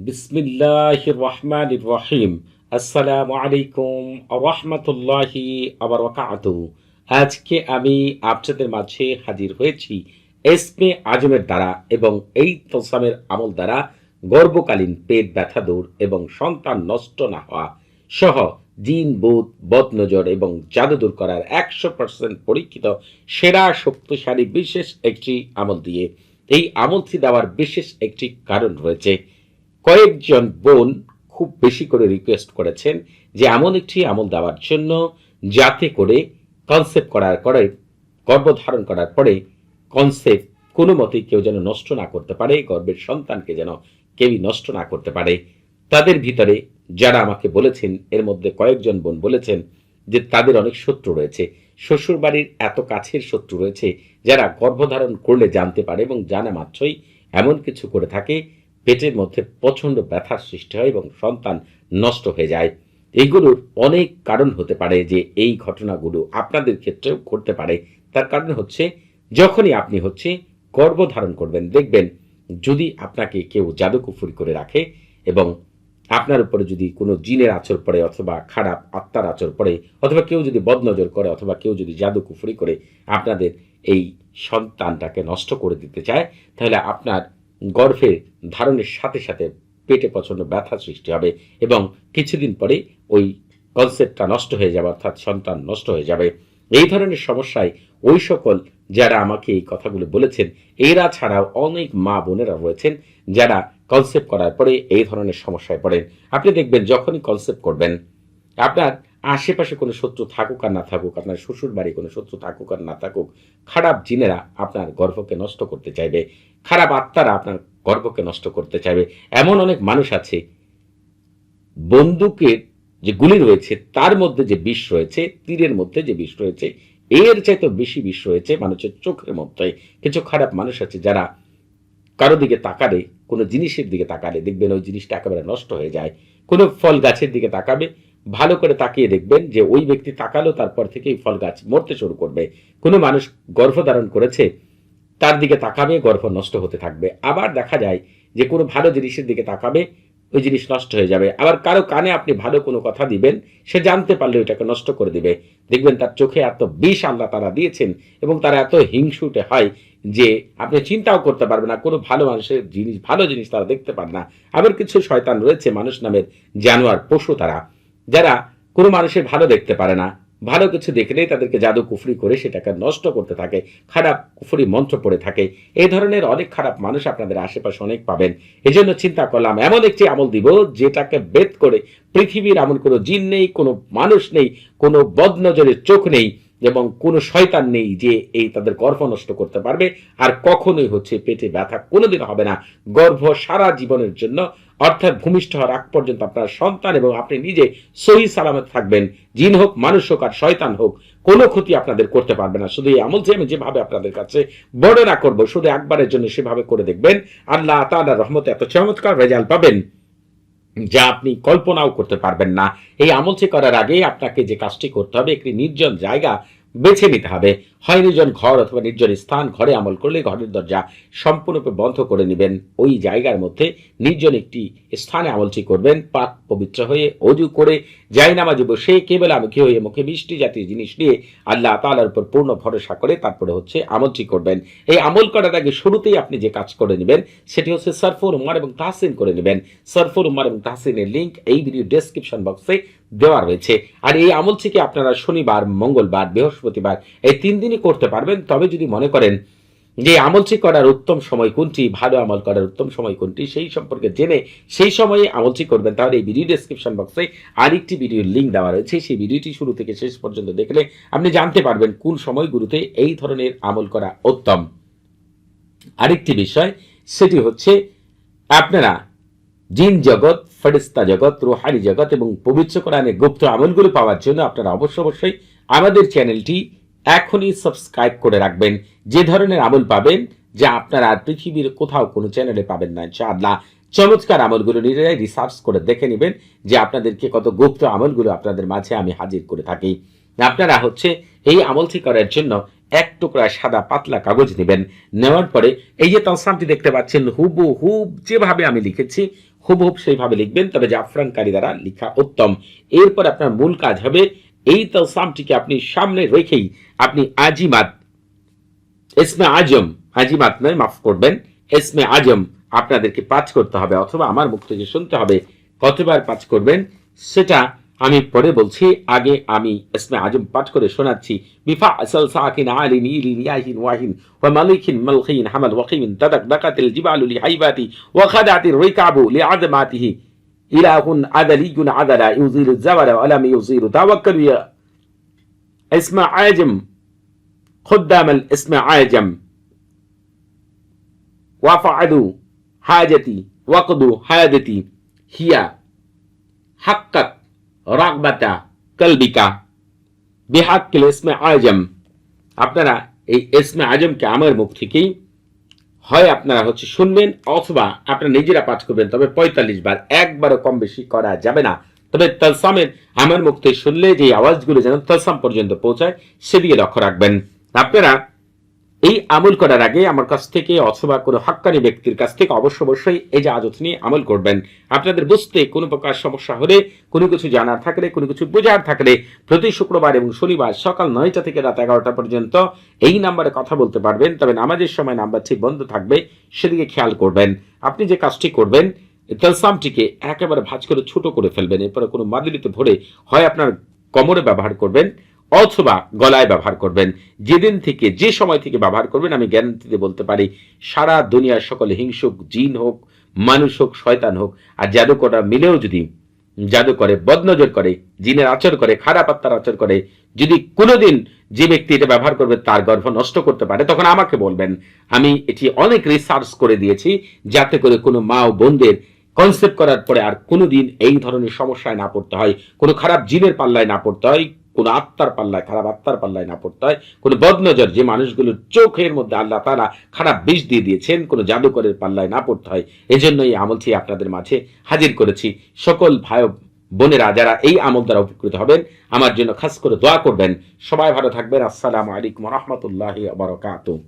বিসমিল্লাহ রহমান রহিম আসসালামু আলাইকুম রহমতুল্লাহি আবার আজকে আমি আপনাদের মাঝে হাজির হয়েছি এসমে আজমের দ্বারা এবং এই তোসামের আমল দ্বারা গর্ভকালীন পেট ব্যথা দূর এবং সন্তান নষ্ট না হওয়া সহ জিন বুধ বদনজর এবং জাদু দূর করার একশো পার্সেন্ট পরীক্ষিত সেরা শক্তিশালী বিশেষ একটি আমল দিয়ে এই আমলটি দেওয়ার বিশেষ একটি কারণ রয়েছে। কয়েকজন বোন খুব বেশি করে রিকোয়েস্ট করেছেন যে এমন একটি আমল দেওয়ার জন্য যাতে করে কনসেপ্ট করার পরে গর্ভধারণ করার পরে কনসেপ্ট কোনো মতেই কেউ যেন নষ্ট না করতে পারে গর্ভের সন্তানকে যেন কেউই নষ্ট না করতে পারে। তাদের ভিতরে যারা আমাকে বলেছেন, এর মধ্যে কয়েকজন বোন বলেছেন যে তাদের অনেক শত্রু রয়েছে। শ্বশুরবাড়ির এত কাছের শত্রু রয়েছে যারা গর্ভধারণ করলে জানতে পারে এবং জানা মাত্রই এমন কিছু করে থাকে পেটের মধ্যে প্রচণ্ড ব্যথার সৃষ্টি হয় এবং সন্তান নষ্ট হয়ে যায়। এইগুলোর অনেক কারণ হতে পারে যে এই ঘটনাগুলো আপনাদের ক্ষেত্রেও ঘটতে পারে। তার কারণ হচ্ছে, যখনই আপনি হচ্ছে গর্ভধারণ করবেন, দেখবেন যদি আপনাকে কেউ জাদুকুফুরি করে রাখে এবং আপনার উপরে যদি কোনো জিনের আচর পড়ে অথবা খারাপ আত্মার আচর পড়ে অথবা কেউ যদি বদনজর করে অথবা কেউ যদি জাদু কুফুরি করে আপনাদের এই সন্তানটাকে নষ্ট করে দিতে চায়, তাহলে আপনার গর্ভে ধারণের সাথে সাথে পেটে প্রচণ্ড ব্যথা সৃষ্টি হবে এবং কিছুদিন পরে ওই কনসেপ্টটা নষ্ট হয়ে যাবে, অর্থাৎ সন্তান নষ্ট হয়ে যাবে। এই ধরনের সমস্যায় ওই সকল যারা আমাকে এই কথাগুলো বলেছেন, এরা ছাড়াও অনেক মা বোনেরা রয়েছেন যারা কনসেপ্ট করার পরে এই ধরনের সমস্যায় পড়েন। আপনি দেখবেন যখনই কনসেপ্ট করবেন, আপনার আশেপাশে কোনো শত্রু থাকুক আর না থাকুক, আপনার শ্বশুর বাড়ি কোনো শত্রু থাকুক আর না থাকুক, খারাপ জিনেরা আপনার গর্ভকে নষ্ট করতে চাইবে। খারাপ আত্মারা আপনার গর্বকে নষ্ট করতে চাইবে। এমন অনেক মানুষ আছে, বন্দুকের যে গুলি রয়েছে, তার মধ্যে যে বিষ রয়েছে, তীরের মধ্যে যে বিষ রয়েছে, এর চাইতে বেশি বিষ রয়েছে মানুষের চোখের মধ্যে। কিছু খারাপ মানুষ আছে যারা কারও দিকে তাকালে, কোনো জিনিসের দিকে তাকালে দেখবেন ওই জিনিসটা একেবারে নষ্ট হয়ে যায়। কোনো ফল গাছের দিকে তাকাবে, ভালো করে তাকিয়ে দেখবেন যে ওই ব্যক্তি তাকালো, তারপর থেকেই ফল গাছ মরতে শুরু করবে। কোনো মানুষ গর্ভধারণ করেছে তার দিকে তাকাবে, গর্ভ নষ্ট হতে থাকবে। আবার দেখা যায় যে কোনো ভালো জিনিসের দিকে তাকাবে, ওই জিনিস নষ্ট হয়ে যাবে। আবার কারও কানে আপনি ভালো কোনো কথা দিবেন, সে জানতে পারলে ওইটাকে নষ্ট করে দিবে। দেখবেন তার চোখে এত বিষ আল্লাহ তারা দিয়েছেন এবং তারা এত হিংসুটে হয় যে আপনি চিন্তাও করতে পারবেন না, কোনো ভালো মানুষের জিনিস, ভালো জিনিস তারা দেখতে পান না। আবার কিছু শয়তান রয়েছে মানুষ নামের জানোয়ার, পশু তারা, যারা কোনো মানুষের ভালো দেখতে পারে না। ভালো কিছু দেখলেই তাদেরকে জাদু কুফরি করে সেটাকে নষ্ট করতে থাকে, খারাপ কুফরি মন্ত্র পড়ে থাকে। এই ধরনের অনেক খারাপ মানুষ আপনাদের আশেপাশে অনেক পাবেন। এই জন্য চিন্তা করলাম, এমন একটি আমল দিব যেটাকে বেদ করে পৃথিবীর এমন কোনো জিন নেই, কোনো মানুষ নেই, কোনো বদনজরের চোখ নেই এবং কোনো শয়তান নেই যে এই তাদের গর্ভ নষ্ট করতে পারবে। আর কখনোই হচ্ছে পেটে ব্যথা কোনোদিন হবে না। গর্ভ সারা জীবনের জন্য, অর্থাৎ ভূমিষ্ঠ হওয়ার আগ পর্যন্ত আপনার সন্তান এবং আপনি নিজে সহি সালামত থাকবেন। জিন হোক, মানুষ হোক আর শয়তান হোক, কোনো ক্ষতি আপনাদের করতে পারবে না। শুধু এই আমল যে আমি যেভাবে আপনাদের কাছে বর্ণনা করব, শুধু একবারের জন্য সেভাবে করে দেখবেন। আল্লাহ তাআলার রহমতে এত চমৎকার রেজাল্ট পাবেন। যা আপনি কল্পনাও করতে পারবেন না। এই আমলটি করার আগে আপনাকে যে কাজটি করতে হবে, একটি নির্জন জায়গা বেছে নিতে হবে। হয় নির্জন ঘর অথবা নির্জন স্থান ঘরে আমল করলে ঘরের দরজা সম্পূর্ণরূপে বন্ধ করে নেবেন। ওই জায়গার মধ্যে নির্জন একটি স্থানে আমলটি করবেন। পাক পবিত্র হয়ে অজু করে যাই নামাজে বসে কেবল আমি হয়ে মুখে মিষ্টি জাতীয় জিনিস নিয়ে আল্লাহ তালার উপর পূর্ণ ভরসা করে তারপরে হচ্ছে আমলটি করবেন। এই আমল করার আগে শুরুতেই আপনি যে কাজ করে নেবেন, সেটি হচ্ছে সারফুর উমার এবং তাহসিন করে নেবেন। সারফুর উমার এবং তাহসিনের লিঙ্ক এই ভিডিও ডেসক্রিপশন বক্সে দেওয়া রয়েছে। আর এই আমলটিকে আপনারা শনিবার, মঙ্গলবার বৃহস্পতিবার। এই তিন দিনই করতে পারবেন। তবে যদি মনে করেন যে আমলটি করার উত্তম সময় কোনটি, ভালো আমল করার উত্তম সময় কোনটি, সেই সম্পর্কে জেনে সেই সময়ে আমলটি করবেন, তাহলে এই ভিডিও ডেসক্রিপশন বক্সে আরেকটি ভিডিওর লিঙ্ক দেওয়া রয়েছে। সেই ভিডিওটি শুরু থেকে শেষ পর্যন্ত দেখলে আপনি জানতে পারবেন কোন সময়গুলোতে এই ধরনের আমল করা উত্তম। আরেকটি বিষয়, সেটি হচ্ছে আপনারা জিন জগৎ ফেরিস্তা জগৎ, রুহানি জগৎ এবং পবিত্র কোরআনের গুপ্ত আমলগুলো পাওয়ার জন্য আপনারা অবশ্য অবশ্যই আমাদের চ্যানেলটি এখনই সাবস্ক্রাইব করে রাখবেন। যে ধরনের আমল পাবেন, যা আপনারা পৃথিবীর কোথাও কোনো চ্যানেলে পাবেন না, ইনশাআল্লাহ। চমৎকার আমলগুলো নিজেরাই রিসার্চ করে দেখে নেবেন যে আপনাদেরকে কত গুপ্ত আমলগুলো আপনাদের মাঝে আমি হাজির করে থাকি। আপনারা হচ্ছে এই আমলটি করার জন্য এক টুকরা সাদা পাতলা কাগজ নেবেন। নেওয়ার পরে এই যে তলসামটি দেখতে পাচ্ছেন হুবু হুব যেভাবে আমি লিখেছি হুবহুব সেইভাবে লিখবেন, তবে জাফরানকারী দ্বারা লিখা উত্তম। এরপর আপনার মূল কাজ হবে এই তলসামটিকে আপনি সামনে রেখেই আপনি আজিমাত এসমে আজম, আজিমাত নয়, মাফ করবেন এসমে আজম আপনাদেরকে পাঠ করতে হবে অথবা আমার মুখ থেকে শুনতে হবে, কতবার পাঠ করবেন, সেটা আমি পরে বলছি। আগে আমি এসমে আজম পাঠ করে শোনাচ্ছি। বিফা আসল সাকিন আলিন ইলিন ইয়াহিন ওয়াহিন ওয়া মালিকিন মালখিন হামাল ওয়াকিমিন তাদাক দাকাতিল ওয়া খাদাতির রিকাবু ইলাহুন আদালিয়ুন আদালা ইউজিলু জাওয়ারা ওয়া লাম ইউজিলু তাওয়াক্কালু ইয়া اسم عاجم خدام الاسم عاجم وفعلوا حاجتي وقضوا حاجتي هي حقق رغبة قلبك بحق الاسم عاجم আপনারা এই এসমে আজমকে আমার মুখ থেকেই হয় আপনারা হচ্ছে শুনবেন অথবা আপনারা নিজেরা পাঠ করবেন, তবে পঁয়তাল্লিশ বার, একবারও কম বেশি করা যাবে না। তবে তলসামের আমার থেকে শুনলে যে আওয়াজগুলো যেন তলসাম পর্যন্ত পৌঁছায়, সেদিকে লক্ষ্য রাখবেন। আপনারা এই আমল করার আগে আমার কাছ থেকে অথবা কোনো হাক্কানি ব্যক্তির কাছ থেকে অবশ্য অবশ্যই এই যে আজত নিয়ে আমল করবেন। আপনাদের বুঝতে কোনো প্রকার সমস্যা হলে, কোনো কিছু জানার থাকলে, কোনো কিছু বোঝার থাকলে প্রতি শুক্রবার এবং শনিবার সকাল নয়টা থেকে রাত এগারোটা পর্যন্ত এই নাম্বারে কথা বলতে পারবেন। তবে নামাজের সময় নাম্বারটি বন্ধ থাকবে, সেদিকে খেয়াল করবেন। আপনি যে কাজটি করবেন তেলসামটিকে একেবারে ভাঁজ করে ছোট করে ফেলবেন। এরপরে কোনো মাদুলিতে ভরে হয় আপনার কোমরে ব্যবহার করবেন। অথবা গলায় ব্যবহার করবেন। যেদিন থেকে, যে সময় থেকে ব্যবহার করবেন, আমি গ্যারান্টিতে বলতে পারি, সারা দুনিয়ার সকলে হিংসুক, জিন হোক, মানুষ হোক, শয়তান হোক, আর জাদুকররা মিলেও যদি জাদু করে বদনজর করে, জিনের আচর করে, খারাপ আত্মার আচর করে, যদি কোনোদিন যে ব্যক্তি এটা ব্যবহার করবে, তার গর্ভ নষ্ট করতে পারে, তখন আমাকে বলবেন। আমি এটি অনেক রিসার্চ করে দিয়েছি, যাতে করে কোনো মা ও বোনদের কনসেপ্ট করার পরে আর কোনোদিন এই ধরনের সমস্যায় না পড়তে হয়, কোনো খারাপ জিনের পাল্লায় না পড়তে হয়। কোনো আত্মার পাল্লায়, খারাপ আত্মার পাল্লায় না পড়তে হয়। কোনো বদনজর যে মানুষগুলোর চোখের মধ্যে আল্লাহ তালা খারাপ বিষ দিয়ে দিয়েছেন, কোনো জাদুকরের পাল্লায় না পড়তে হয়। এজন্য এই আমলটি আপনাদের মাঝে হাজির করেছি। সকল ভাই বোনেরা যারা এই আমল দ্বারা উপকৃত হবেন, আমার জন্য খাস করে দোয়া করবেন। সবাই ভালো থাকবেন। আসসালামু আলাইকুম রহমতুল্লাহ বারকাতুহ।